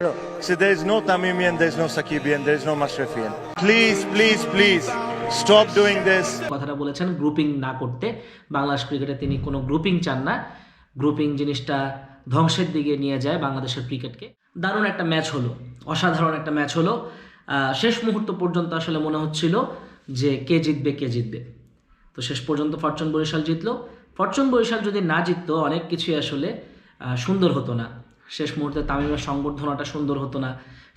So there is no Tamimian, there is no Sakibian, there is no Mashrafian. Please, please, please, stop doing this. কথাটা বলেছেন grouping না করতে। বাংলাদেশ ক্রিকেটে তিনি কোনো গ্রুপিং চান না। গ্রুপিং জিনিসটা ধ্বংসের দিকে নিয়ে যায় বাংলাদেশের ক্রিকেটকে। দারুণ একটা ম্যাচ হলো অসাধারণ একটা ম্যাচ হলো। শেষ মুহূর্ত পর্যন্ত আসলে মনে হচ্ছিল যে কে জিতবে কে জিতবে। তো শেষ পর্যন্ত ফরচুন বরিশাল জিতলো। ফরচুন বরিশাল যদি না জিততো অনেক কিছুই আসলে সুন্দর হতো না। শেষ মুহূর্তে তামিমের সংবর্ধনাটা সুন্দর হতো না।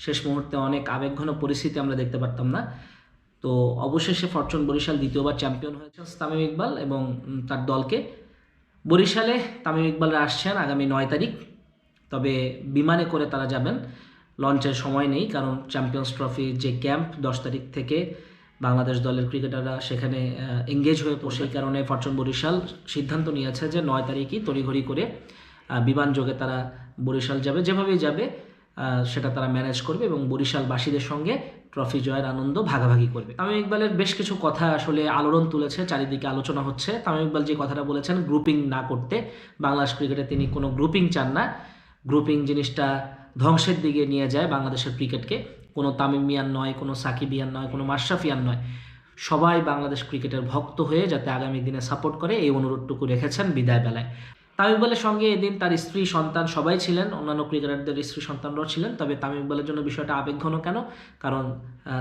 শেষ মুহূর্তে অনেক আবেগঘন পরিস্থিতি আমরা দেখতে পারতাম না। তো অবশেষে ফরচুন বরিশাল দ্বিতীয়বার চ্যাম্পিয়ন হয়েছেন তামিম ইকবাল এবং তার দলকে। বরিশালে তামিম ইকবালরা আসছেন আগামী নয় তারিখ। তবে বিমানে করে তারা যাবেন। লঞ্চের সময় নেই, কারণ চ্যাম্পিয়ন্স ট্রফি যে ক্যাম্প দশ তারিখ থেকে বাংলাদেশ দলের ক্রিকেটাররা সেখানে এঙ্গেজ হয়ে পড়ে সেই কারণে ফরচুন বরিশাল সিদ্ধান্ত নিয়েছে যে নয় তারিখই তড়িঘড়ি করে বিমান যোগে তারা বরিশাল যাবে, যেভাবেই যাবে সেটা তারা ম্যানেজ করবে এবং বরিশালবাসীদের সঙ্গে ট্রফি জয়ের আনন্দ ভাগাভাগি করবে। তামিম ইকবালের বেশ কিছু কথা আসলে আলোড়ন তুলেছে, চারিদিকে আলোচনা হচ্ছে। তামিম ইকবাল যে কথাটা বলেছেন গ্রুপিং না করতে, বাংলাদেশ ক্রিকেটে তিনি কোনো গ্রুপিং চান না। গ্রুপিং জিনিসটা ধ্বংসের দিকে নিয়ে যায় বাংলাদেশের ক্রিকেটকে কোনো তামিমিয়ান নয়, কোনো সাকিব সাকিবিয়ান নয়, কোনো মাশরাফিয়ান নয়। সবাই বাংলাদেশ ক্রিকেটের ভক্ত হয়ে যাতে আগামী দিনে সাপোর্ট করে, এই অনুরোধটুকু রেখেছেন বিদায় বেলায় তামিম ইকবালের সঙ্গে এদিন তার স্ত্রী, সন্তান সবাই ছিলেন। অন্যান্য ক্রিকেটারদের স্ত্রী, সন্তানরাও ছিলেন। তবে তামিম ইকবালের জন্য বিষয়টা আবেগঘন কেন? কারণ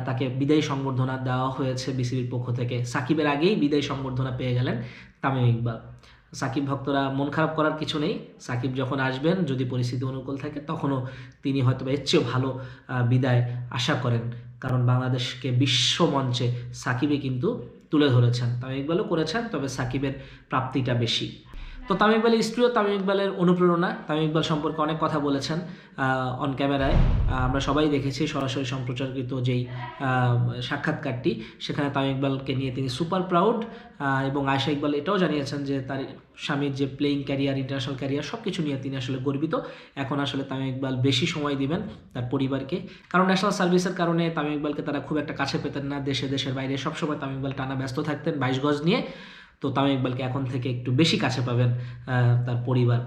তাকে বিদায়ী সংবর্ধনা দেওয়া হয়েছে বিসিবির পক্ষ থেকে। সাকিবের আগেই বিদায়ী সংবর্ধনা পেয়ে গেলেন তামিম ইকবাল সাকিব ভক্তরা মন খারাপ করার কিছু নেই। সাকিব যখন আসবেন, যদি পরিস্থিতি অনুকূল থাকে, তখনও তিনি হয়তো এর চেয়েও ভালো বিদায় আশা করেন। কারণ বাংলাদেশকে বিশ্ব মঞ্চে সাকিবই কিন্তু তুলে ধরেছেন। তামিম ইকবালও করেছেন, তবে সাকিবের প্রাপ্তিটা বেশি। তো তামিম ইকবালের স্ত্রীও তামিম ইকবালের অনুপ্রেরণা। তামিম ইকবাল সম্পর্কে অনেক কথা বলেছেন অন ক্যামেরায় আমরা সবাই দেখেছি সরাসরি সম্প্রচারকৃত যেই সাক্ষাৎকারটি, সেখানে তামিম ইকবালকে নিয়ে তিনি সুপার প্রাউড এবং আয়শা ইকবাল এটাও জানিয়েছেন যে তার স্বামীর যে প্লেয়িং ক্যারিয়ার ইন্টারন্যাশনাল ক্যারিয়ার সব কিছু নিয়ে তিনি আসলে গর্বিত। এখন আসলে তামিম ইকবাল বেশি সময় দিবেন তার পরিবারকে। কারণ ন্যাশনাল সার্ভিসের কারণে তামিম ইকবালকে তারা খুব একটা কাছে পেতেন না। দেশে, দেশের বাইরে সবসময় তামিম ইকবাল টানা ব্যস্ত থাকতেন। বাইশ গজ নিয়ে। তো তামিম ইকবালকে এখন থেকে একটু বেশি কাছে পাবেন তার পরিবার।